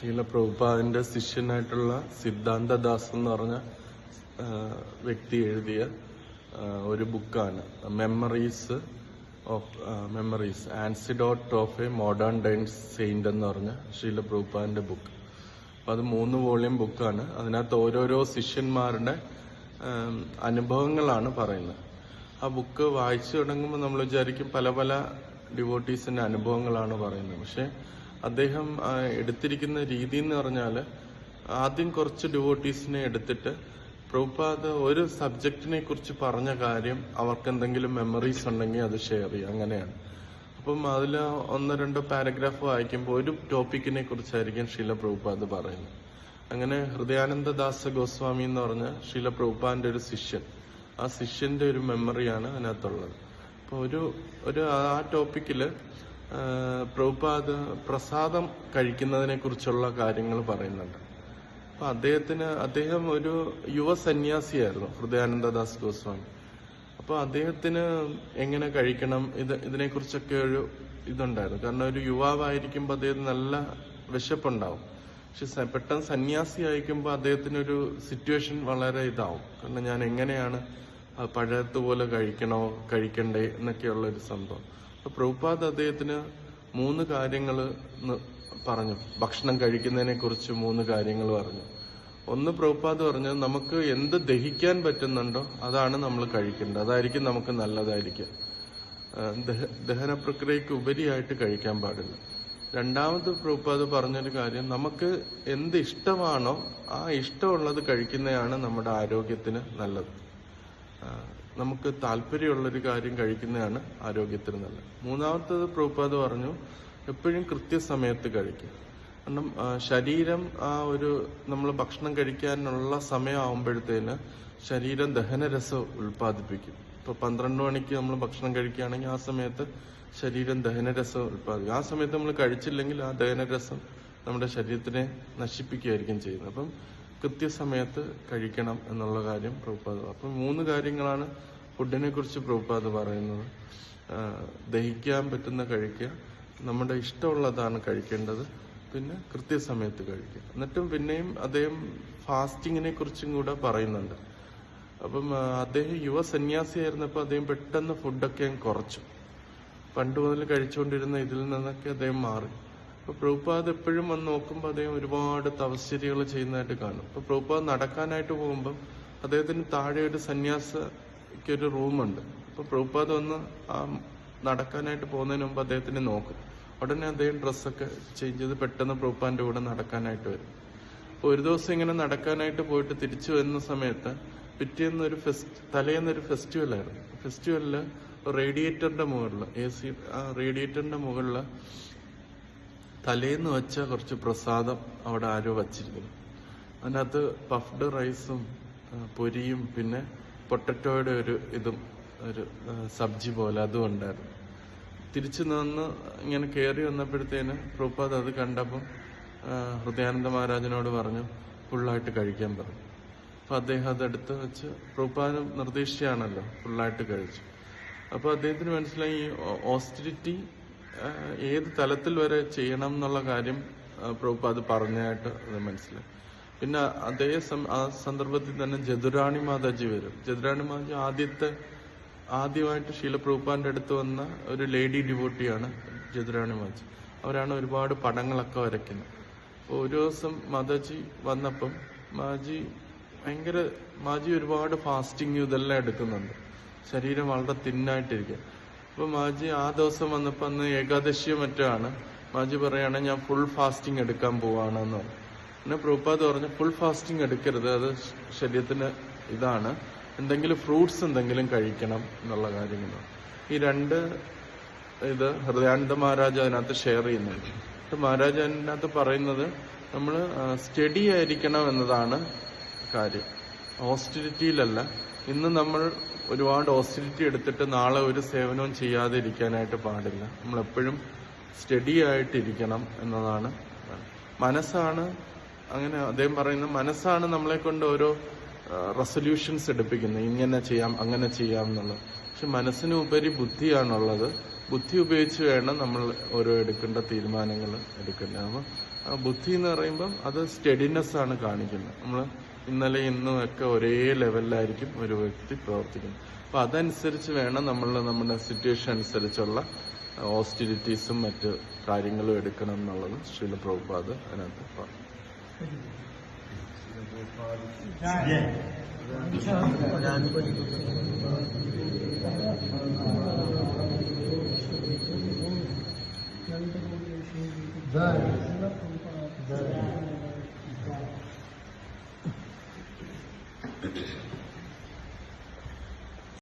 ശ്രീല പ്രഭുപാദിന്റെ ശിഷ്യനായിട്ടുള്ള സിദ്ധാന്തദാസ് എന്ന് പറഞ്ഞ വ്യക്തി എഴുതിയ ഒരു ബുക്കാണ്. Memories of memories anecdote of a modern dynes saint എന്ന് പറഞ്ഞ ശ്രീല പ്രഭുപാദിന്റെ ബുക്ക് അപ്പം അത് മൂന്ന് വോളിയം ബുക്കാണ്. അതിനകത്ത് ഓരോരോ ശിഷ്യന്മാരുടെ അനുഭവങ്ങളാണ് പറയുന്നത്. ആ ബുക്ക് വായിച്ചു തുടങ്ങുമ്പോൾ നമ്മൾ വിചാരിക്കും പല പല ഡിവോട്ടീസിന്റെ അനുഭവങ്ങളാണ് പറയുന്നത്. പക്ഷെ അദ്ദേഹം എടുത്തിരിക്കുന്ന രീതി എന്ന് പറഞ്ഞാൽ ആദ്യം കുറച്ച് ഡിവോട്ടീസിനെ എടുത്തിട്ട് പ്രഭുപാദ് ഒരു സബ്ജക്റ്റിനെ കുറിച്ച് പറഞ്ഞ കാര്യം അവർക്ക് എന്തെങ്കിലും മെമ്മറീസ് ഉണ്ടെങ്കിൽ അത് ഷെയർ ചെയ്യുക. അങ്ങനെയാണ്. അപ്പം അതിൽ ഒന്നോ രണ്ടോ പാരഗ്രാഫ് വായിക്കുമ്പോൾ ഒരു ടോപ്പിക്കിനെ കുറിച്ചായിരിക്കും ശീല പ്രഭുപാദ് പറയുന്നത്. അങ്ങനെ ഹൃദയാനന്ദദാസ ഗോസ്വാമി എന്ന് പറഞ്ഞ ശീല പ്രഭുപാദിന്റെ ഒരു ശിഷ്യൻ. ആ ശിഷ്യന്റെ ഒരു മെമ്മറിയാണ് അതിനകത്തുള്ളത്. അപ്പോൾ ഒരു ഒരു ആ ടോപ്പിക്കിൽ പ്രഭുപാദ് പ്രസാദം കഴിക്കുന്നതിനെ കുറിച്ചുള്ള കാര്യങ്ങൾ പറയുന്നുണ്ട്. അപ്പൊ അദ്ദേഹത്തിന് അദ്ദേഹം ഒരു യുവ സന്യാസിയായിരുന്നു ഹൃദയാനന്ദദാസ് ഗോസ്വാമി. അപ്പൊ അദ്ദേഹത്തിന് എങ്ങനെ കഴിക്കണം? ഇത് ഇതിനെക്കുറിച്ചൊക്കെ ഒരു ഇതുണ്ടായിരുന്നു. കാരണം ഒരു യുവാവായിരിക്കുമ്പോൾ അദ്ദേഹത്തിന് നല്ല വിശപ്പുണ്ടാവും. പക്ഷെ പെട്ടെന്ന് സന്യാസി അയക്കുമ്പോൾ അദ്ദേഹത്തിനൊരു സിറ്റുവേഷൻ വളരെ ഇതാവും. കാരണം ഞാൻ എങ്ങനെയാണ് പഴയതുപോലെ കഴിക്കണോ കഴിക്കണ്ടേ എന്നൊക്കെയുള്ള ഒരു സംഭവം. പ്രഭുപാദ് അദ്ദേഹത്തിന് മൂന്ന് കാര്യങ്ങൾ പറഞ്ഞു. ഭക്ഷണം കഴിക്കുന്നതിനെ കുറിച്ച് മൂന്ന് കാര്യങ്ങൾ പറഞ്ഞു. ഒന്ന് പ്രഭുപാദ് പറഞ്ഞു നമുക്ക് എന്ത് ദഹിക്കാൻ പറ്റുന്നുണ്ടോ അതാണ് നമ്മൾ കഴിക്കേണ്ടത്. അതായിരിക്കും നമുക്ക് നല്ലതായിരിക്കും ദഹന പ്രക്രിയക്ക് ഉപരിയായിട്ട് കഴിക്കാൻ പാടില്ല. രണ്ടാമത് പ്രഭുപാദ് പറഞ്ഞൊരു കാര്യം നമുക്ക് എന്ത് ഇഷ്ടമാണോ ആ ഇഷ്ടമുള്ളത് കഴിക്കുന്നതാണ് നമ്മുടെ ആരോഗ്യത്തിന് നല്ലത്. നമുക്ക് താല്പര്യമുള്ളൊരു കാര്യം കഴിക്കുന്നതാണ് ആരോഗ്യത്തിന് നല്ലത്. മൂന്നാമത്തത് പ്രൂപ്പാത് പറഞ്ഞു എപ്പോഴും കൃത്യസമയത്ത് കഴിക്കും. കാരണം ശരീരം ആ ഒരു നമ്മൾ ഭക്ഷണം കഴിക്കാനുള്ള സമയമാകുമ്പോഴത്തേന് ശരീരം ദഹനരസം ഉൽപ്പാദിപ്പിക്കും. ഇപ്പൊ പന്ത്രണ്ട് മണിക്ക് നമ്മൾ ഭക്ഷണം കഴിക്കുകയാണെങ്കിൽ ആ സമയത്ത് ശരീരം ദഹനരസം ഉൽപ്പാദിപ്പിക്കും. ആ സമയത്ത് നമ്മൾ കഴിച്ചില്ലെങ്കിൽ ആ ദഹനരസം നമ്മുടെ ശരീരത്തിനെ നശിപ്പിക്കുകയായിരിക്കും ചെയ്യുന്നത്. അപ്പം കൃത്യസമയത്ത് കഴിക്കണം എന്നുള്ള കാര്യം പ്രഭുപാദ് അപ്പം മൂന്ന് കാര്യങ്ങളാണ് ഫുഡിനെ കുറിച്ച് പ്രഭുപാദ് പറയുന്നത്. ദഹിക്കാൻ പറ്റുന്ന കഴിക്കുക. നമ്മുടെ ഇഷ്ടമുള്ളതാണ് കഴിക്കേണ്ടത്. പിന്നെ കൃത്യസമയത്ത് കഴിക്കുക. എന്നിട്ടും പിന്നെയും അദ്ദേഹം ഫാസ്റ്റിങ്ങിനെ കുറിച്ചും കൂടെ പറയുന്നുണ്ട്. അപ്പം അദ്ദേഹം യുവ സന്യാസിയായിരുന്നപ്പോൾ അദ്ദേഹം പെട്ടെന്ന് ഫുഡൊക്കെ കുറച്ചു. പണ്ട് മുതൽ കഴിച്ചുകൊണ്ടിരുന്ന ഇതിൽ നിന്നൊക്കെ അദ്ദേഹം മാറി. അപ്പൊ പ്രഭുപാദ് എപ്പോഴും വന്ന് നോക്കുമ്പോൾ അദ്ദേഹം ഒരുപാട് തപശ്ചര്യകൾ ചെയ്യുന്നതായിട്ട് കാണും. അപ്പൊ പ്രഭുപാദ് നടക്കാനായിട്ട് പോകുമ്പോൾ അദ്ദേഹത്തിന് താഴെ ഒരു സന്യാസിക്ക് ഒരു റൂമുണ്ട്. അപ്പൊ പ്രഭുപാദ് വന്ന് ആ നടക്കാനായിട്ട് പോകുന്നതിന് മുമ്പ് അദ്ദേഹത്തിന് നോക്കും. ഉടനെ അദ്ദേഹം ഡ്രസ്സൊക്കെ ചേഞ്ച് ചെയ്ത് പെട്ടെന്ന് പ്രഭുപാദിന്റെ കൂടെ നടക്കാനായിട്ട് വരും. അപ്പൊ ഒരു ദിവസം ഇങ്ങനെ നടക്കാനായിട്ട് പോയിട്ട് തിരിച്ചു വരുന്ന സമയത്ത് പിറ്റേന്ന് ഒരു ഫെസ്റ്റ് തലേന്ന് ഒരു ഫെസ്റ്റിവൽ ആയിരുന്നു ഫെസ്റ്റിവലിൽ റേഡിയേറ്ററിന്റെ മുകളിൽ എ സി ആ റേഡിയേറ്ററിന്റെ മുകളിൽ തലേന്ന് വെച്ച കുറച്ച് പ്രസാദം അവിടെ ആരോ വച്ചിരിക്കുന്നു. അതിനകത്ത് പഫ്ഡ് റൈസും പൊരിയും പിന്നെ പൊട്ടറ്റോയുടെ ഒരു ഇതും ഒരു സബ്ജി പോലെ അതും ഉണ്ടായിരുന്നു. തിരിച്ചു നിന്ന് ഇങ്ങനെ കയറി വന്നപ്പോഴത്തേന് പ്രൂപ്പാദ് അത് കണ്ടപ്പം ഹൃദയാനന്ദ മഹാരാജനോട് പറഞ്ഞു ഫുള്ളായിട്ട് കഴിക്കാൻ പറഞ്ഞു. അപ്പൊ അദ്ദേഹം അതെടുത്ത് വെച്ച് പ്രൂപ്പാദ് നിർദ്ദേശിച്ചാണല്ലോ ഫുള്ളായിട്ട് കഴിച്ചു. അപ്പോൾ അദ്ദേഹത്തിന് മനസ്സിലായി ഓസ്റ്റിരിറ്റി ഏത് തലത്തിൽ വരെ ചെയ്യണം എന്നുള്ള കാര്യം പ്രഭുപാദ് പറഞ്ഞായിട്ട് അത് മനസ്സിലായി. പിന്നെ അതേ ആ സന്ദർഭത്തിൽ തന്നെ ജതുരാണി മാതാജി വരും. ജതുരാണി മാതാജി ആദ്യത്തെ ആദ്യമായിട്ട് ശീല പ്രഭുപാന്റെ അടുത്ത് വന്ന ഒരു ലേഡി ഡിവോട്ടിയാണ് ജതുരാണി മാതാജി. അവരാണ് ഒരുപാട് പടങ്ങളൊക്കെ വരയ്ക്കുന്നത്. അപ്പോൾ ഒരു ദിവസം മാതാജി വന്നപ്പം മാജി ഭയങ്കര മാജി ഒരുപാട് ഫാസ്റ്റിംഗ് ഇതെല്ലാം എടുക്കുന്നുണ്ട്. ശരീരം വളരെ തിന്നായിട്ടിരിക്കുക. അപ്പൊ മാജി ആ ദിവസം വന്നപ്പോ അന്ന് ഏകാദശിയോ മറ്റോ ആണ് മാജി പറയാണ് ഞാൻ ഫുൾ ഫാസ്റ്റിംഗ് എടുക്കാൻ പോവാണെന്ന്. പിന്നെ പ്രൂപ്പാദ് പറഞ്ഞു ഫുൾ ഫാസ്റ്റിംഗ് എടുക്കരുത് അത് ശരീരത്തിന് ഇതാണ്. എന്തെങ്കിലും ഫ്രൂട്ട്സ് എന്തെങ്കിലും കഴിക്കണം എന്നുള്ള കാര്യങ്ങൾ ഈ രണ്ട് ഇത് ഹൃദയാനന്ദ മഹാരാജ് അതിനകത്ത് ഷെയർ ചെയ്യുന്നുണ്ട്. മഹാരാജ് അതിനകത്ത് പറയുന്നത് നമ്മൾ സ്റ്റഡി ആയിരിക്കണം എന്നതാണ് കാര്യം. ഹോസ്റ്റിലിറ്റിയിലല്ല ഇന്ന് നമ്മൾ ഒരുപാട് ഹോസ്റ്റിലിറ്റി എടുത്തിട്ട് നാളെ ഒരു സേവനവും ചെയ്യാതെ ഇരിക്കാനായിട്ട് പാടില്ല. നമ്മളെപ്പോഴും സ്റ്റഡി ആയിട്ടിരിക്കണം എന്നതാണ്. മനസ്സാണ് അങ്ങനെ അദ്ദേഹം പറയുന്ന മനസ്സാണ് നമ്മളെ കൊണ്ട് ഓരോ റെസൊല്യൂഷൻസ് എടുപ്പിക്കുന്നത്. ഇങ്ങനെ ചെയ്യാം അങ്ങനെ ചെയ്യാം എന്നുള്ളത്. പക്ഷെ മനസ്സിന് ഉപരി ബുദ്ധിയാണുള്ളത്. ബുദ്ധി ഉപയോഗിച്ച് വേണം നമ്മൾ ഓരോ എടുക്കേണ്ട തീരുമാനങ്ങൾ എടുക്കേണ്ടത്. അപ്പം ബുദ്ധി എന്ന് പറയുമ്പം അത് സ്റ്റഡിനെസ് ആണ് കാണിക്കുന്നത്. നമ്മൾ ഇന്നലെ ഇന്നും ഒക്കെ ഒരേ ലെവലിലായിരിക്കും ഒരു വ്യക്തി പ്രവർത്തിക്കുന്നത്. അപ്പൊ അതനുസരിച്ച് വേണം നമ്മൾ നമ്മുടെ സിറ്റുവേഷൻ അനുസരിച്ചുള്ള ഓസ്റ്റിലിറ്റീസും മറ്റ് കാര്യങ്ങളും എടുക്കണം എന്നുള്ളത് ശ്രീല പ്രഭുപാദ് അതിനകത്ത് പറഞ്ഞു. जय